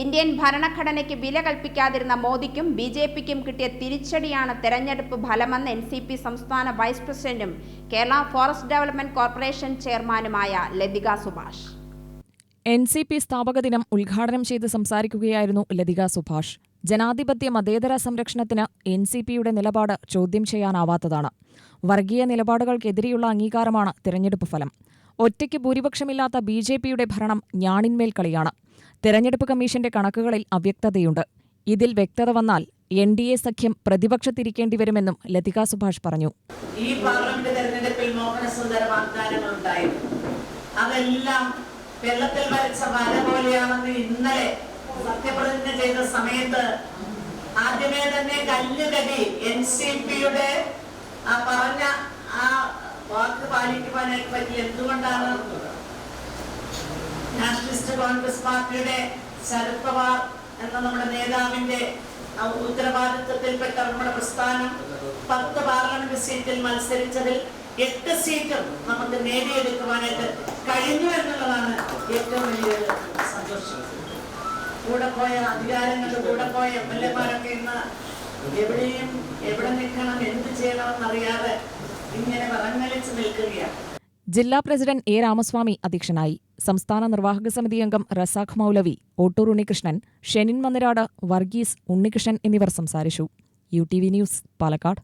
Indian ഭരണഘടനയ്ക്ക് വില കൽപ്പിക്കാതിരുന്ന മോദിക്കും B J പിക്കും കിട്ടിയ തിരിച്ചടിയാണ് തെരഞ്ഞെടുപ്പ് ഫലമെന്ന് എൻ സി പി സംസ്ഥാന വൈസ് പ്രസിഡന്റും കേരള ഫോറസ്റ്റ് ഡെവലപ്മെന്റ് കോർപ്പറേഷൻ ചെയർമാനുമായ Latika Subhash. N C P സ്ഥാപക ദിനം ഉദ്ഘാടനം ചെയ്ത് സംസാരിക്കുകയായിരുന്നു ലതിക സുഭാഷ്. ജനാധിപത്യ മതേതര സംരക്ഷണത്തിന് എൻ സി പിയുടെ നിലപാട് ചോദ്യം ചെയ്യാനാവാത്തതാണ്. വർഗീയ നിലപാടുകൾക്കെതിരെയുള്ള അംഗീകാരമാണ് തിരഞ്ഞെടുപ്പ് ഫലം. ഒറ്റയ്ക്ക് ഭൂരിപക്ഷമില്ലാത്ത ബി ജെ പിയുടെ ഭരണം ഞാണിന്മേൽ കളിയാണ്. തെരഞ്ഞെടുപ്പ് കമ്മീഷന്റെ കണക്കുകളിൽ അവ്യക്തതയുണ്ട്. ഇതിൽ വ്യക്തത വന്നാൽ എൻ ഡി എ സഖ്യം പ്രതിപക്ഷത്തിരിക്കേണ്ടി വരുമെന്നും ലതിക സുഭാഷ് പറഞ്ഞു. ഈ പാർലമെന്റ് തെരഞ്ഞെടുപ്പിൽ മോഹനസുന്ദര വാഗ്ദാനങ്ങൾ അതെല്ലാം വെള്ളത്തിൽ വരച്ച വര പോലെയാണെന്ന് ഇന്നലെ സത്യപ്രതിജ്ഞ ചെയ്ത സമയത്ത് ആദ്യമേ തന്നെ കല്ലുകടി എൻ സി പിയുടെ വാക്ക് പാലിക്കുവാനായിട്ട് പറ്റി എന്തുകൊണ്ടാണ് നാഷണലിസ്റ്റ് കോൺഗ്രസ് പാർട്ടിയുടെ ശരത് പവാർ എന്ന നമ്മുടെ നേതാവിന്റെ ഉത്തരവാദിത്വത്തിൽപ്പെട്ട നമ്മുടെ പ്രസ്ഥാനം പത്ത് പാർലമെന്റ് സീറ്റിൽ മത്സരിച്ചതിൽ എട്ട് സീറ്റും നമുക്ക് നേടിയെടുക്കുവാനായിട്ട് കഴിഞ്ഞു എന്നുള്ളതാണ് ഏറ്റവും വലിയൊരു സന്തോഷം. കൂടെ പോയ അധികാരങ്ങളുടെ കൂടെ പോയ എം എൽ എമാരൊക്കെ ഇന്ന് എവിടെയും എവിടെ നിൽക്കണം എന്ത് ചെയ്യണമെന്നറിയാതെ ഇങ്ങനെ നിൽക്കുകയാണ്. ജില്ലാ പ്രസിഡന്റ് എ രാമസ്വാമി അധ്യക്ഷനായി സംസ്ഥാന നിർവാഹക സമിതി അംഗം റസാഖ് മൗലവി ഓട്ടൂർ ഉണ്ണികൃഷ്ണൻ ഷെനിൻ മന്നിരാട് വർഗീസ് ഉണ്ണികൃഷ്ണൻ എന്നിവർ സംസാരിച്ചു. U T V news Palakkad.